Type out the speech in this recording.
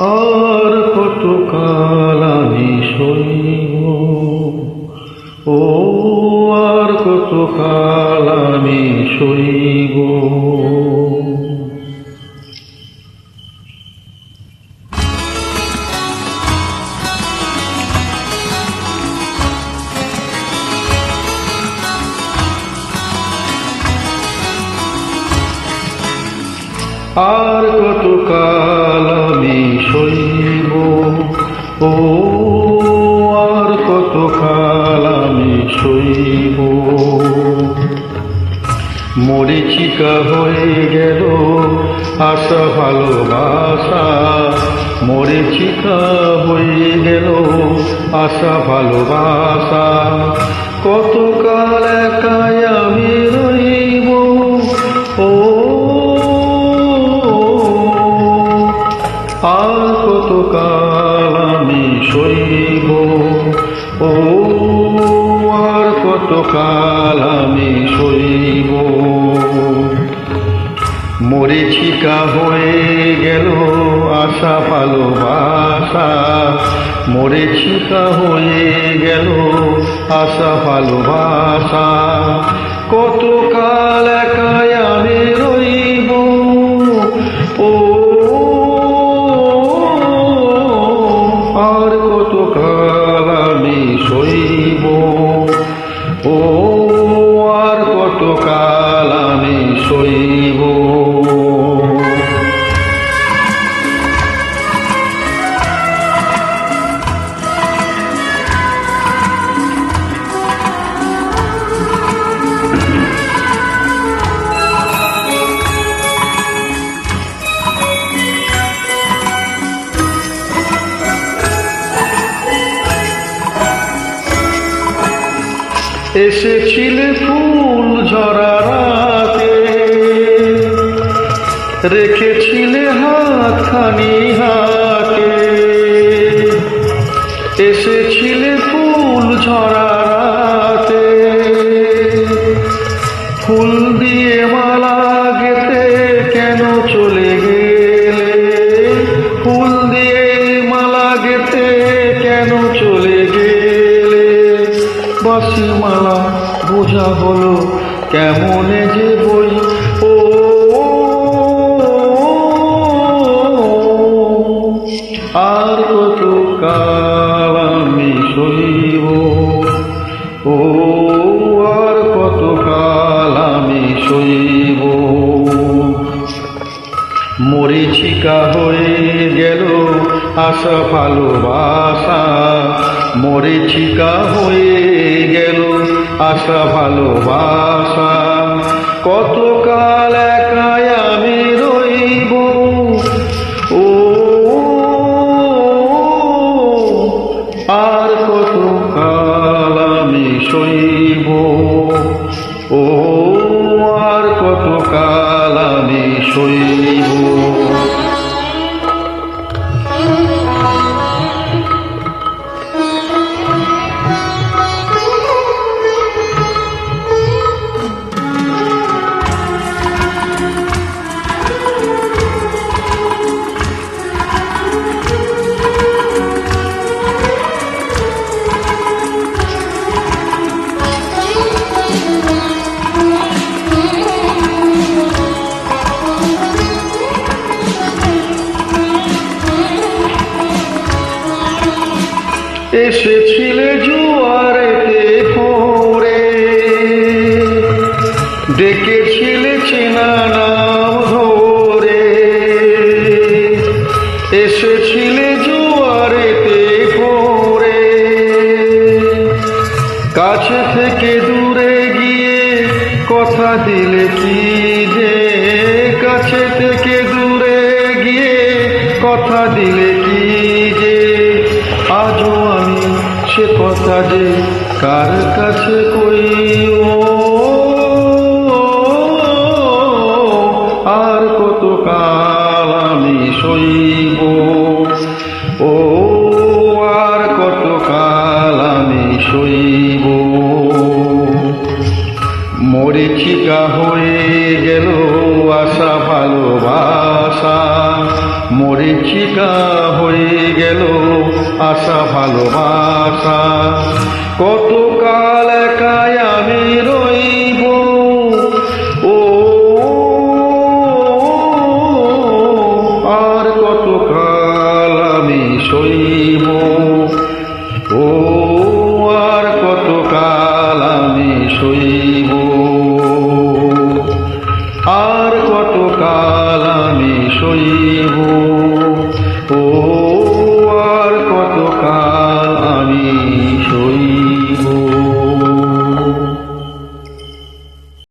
আর কত কাল আমি সইব? ও আর কত কাল আমি সইব? ও, আর কত কাল আমি সইব? মরিচিকা হয়ে গেল আশা ভালোবাসা। মরিচিকা হয়ে গেল আশা ভালোবাসা। কত কাল একাই আমি আর কত আমি সইব। মরিচিকা হয়ে গেল আশা, ভালোবাসা। মরিচিকা হয়ে গেল আশা, ভালোবাসা। কতকাল একাই আমি রইব। কাল আমি সইব। এসেছিলে ফুল ঝরা রাতে রেখেছিলে হাতখানি হাতে। এসেছিলে ফুল ঝরা রাতে। ফুল দিয়ে মালা গেতে কেন চলে গেলে? ফুল দিয়ে মালা গেতে কেন চলে গেলে? বাসি মালা বোঝা হলো কেমনে যে বই আর কত কাল আমি সইব ও, আর কত কাল আমি সইব মরিচিকা হয়ে গেল আশা ভালোবাসা। মরিচিকা হয়ে গেল আশা ভালোবাসা। কত কাল এসেছিলে জুয়ারেতে পড়ে ডেকেছিলে চেনা নাম ধরে। এসেছিলে জুয়ারেতে পড়ে কাছে থেকে দূরে গিয়ে কথা দিলে কি যে? কাছে থেকে দূরে গিয়ে কথা দিলে সে কথা যে কার কাছে কই ও? আর কত কাল আমি সইব? ও, আর কত কাল আমি সইব? মরিচিকা হয়ে গেল মরিচিকা হয়ে গেল আশা, ভালোবাসা। কতকাল একাই আমি রইব? ও, আর কতকাল আমি সইব? ও, আর কতকাল আমি সইব? আর কতকাল আমি সইব?